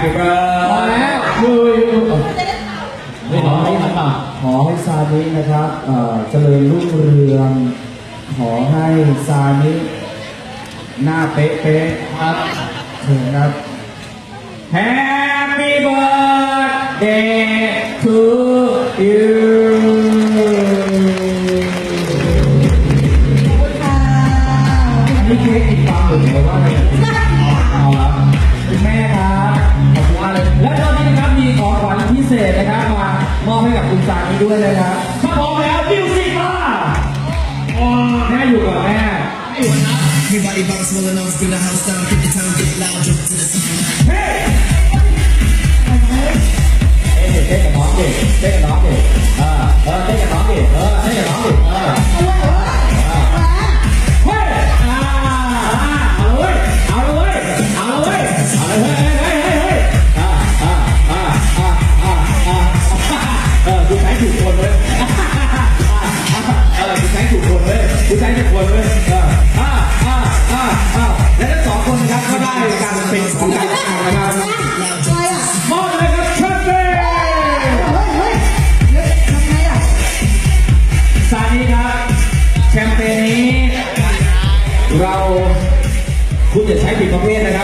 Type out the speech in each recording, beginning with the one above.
เบิร์แล้วลุยขอให้ขอให้ซานินะครับเจริญรุ่งเรือง ขอให้ซานิหน้าเป๊ะๆครับถึงครับ Happy birthday to you นี่เค้กอีกปังหรือว่าอะไร ษนะครับมามอบให้กับคุณสามีด้วยเลยครับถ้าพร้อมแล้วมิวสิกมาอ๋อแม่อยู่กับแม่ Everybody bounce, rolling on, spin the house down, get the town, get loud, jump to the sound. เฮ้เอ้ยเต้นกับน้องดิเต้นกับน้อ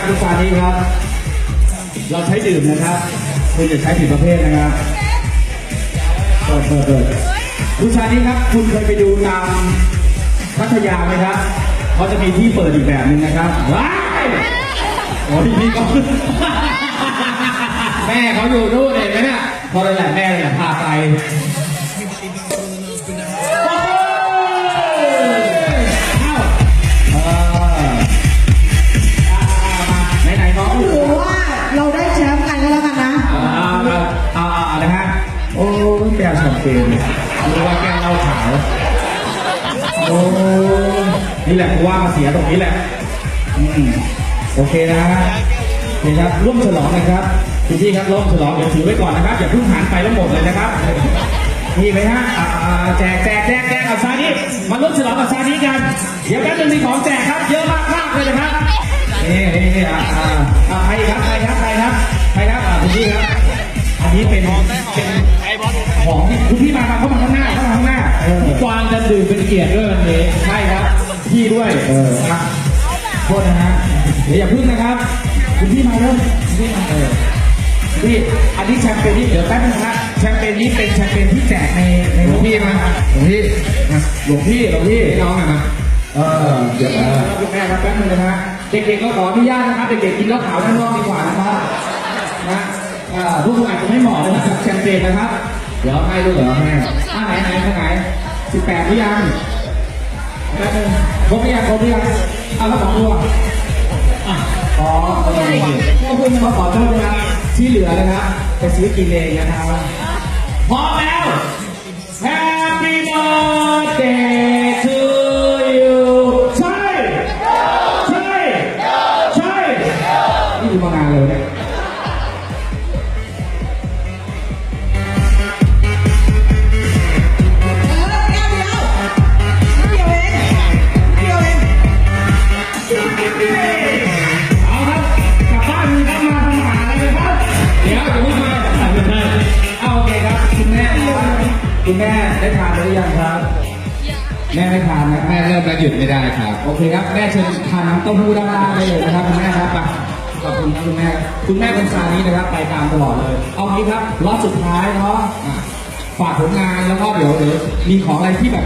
นะครับคุณซานี้ครับ เราใช้ดื่มนะครับคุณจะใช้ผิดประเภทนะครับเปิดเปิดเปิดคุณซานี้ครับ คุณเคยไปดูตามพัทยาไหมครับเขาจะมีที่เปิดอีกแบบหนึ่งนะครับว้ายโอ้ยนี่ก็แม่เขาอยู่นู่นเห็นไหมเนี่ยพอเลยแหละแม่เลยพาไป ยแก้วแชมเปญหรือว่าแก้วเหล้าขาว โอ้ยนี่แหละกูว่ามาเสียตรงนี้แหละอืมโอเคนะฮะโอเคครับร่วมฉลองนะครับคุณพี่ครับร่วมฉลองเดี๋ยวถือไว้ก่อนนะครับอย่าเพิ่งหันไปแล้วหมดเลยนะครับมีไหมฮะอ่าอ่าแจกแจกแจกแจกกับซานิมาร่วมฉลองกับซานิกัน เดี๋ยวแป๊บนึงมีของแจกครับ เยอะมากมากเลยนะครับนี่นี่นี่อ่าอ่าอ่าใครครับใครครับใครครับใครครับอ่าคุณพี่ครับอันนี้เป็นเป็น ดื่มเป็นเกียรติด้วยวันนี้ใช่ครับ พี่ด้วย เออครับโทษนะฮะเดี๋ยวอย่าพึ่งนะครับคุณพี่มาเริ่มคุณพี่มาเออคุณพี่อันนี้แชมเปญนี้เดี๋ยวแป๊บนึงนะแชมเปญนี้เป็นแชมเปญที่แจกในในหลวงพี่มาหลวงพี่มาหลวงพี่หลวงพี่น้องอะมาเออเดี๋ยวเออคุณแม่ครับแป๊บนึงนะฮะเด็กๆก็ขออนุญาตนะครับเด็กๆกินเหล้าขาวด้านนอกดีกว่านะครับนะอ่าพวกคุณอาจจะไม่เหมาะเลยนะครับแชมเปญนะครับ เดี๋ยวให้ด้วยเหรอให้อ่าไหนไหนไหน สิบแปดหรือยังแป๊บนึงครบหรือยังครบหรือยังเอาละสองตัวอะอ๋อโอเคพวกคุณมาขอโทษนะครับที่เหลือนะครับไปซื้อกินเองนะครับพร้อมแล้ว Happy birthday คุณแม่ครับคุณแม่ได้ทานหรือยังครับ แม่ได้ทานนะแม่เริ่มแล้วหยุดไม่ได้ครับ โอเคครับ แม่เชิญทานน้ำเต้าหู้ด้านล่างได้เลยนะครับคุณแม่ครับไปขอบคุณครับคุณแม่ คุณแม่เป็นซานี้นะครับไปตามตลอดเลย เอางี้ครับ รอบสุดท้ายเนาะอะฝากผลงานแล้วก็เดี๋ยวเดี๋ยวมีของอะไรที่แบบ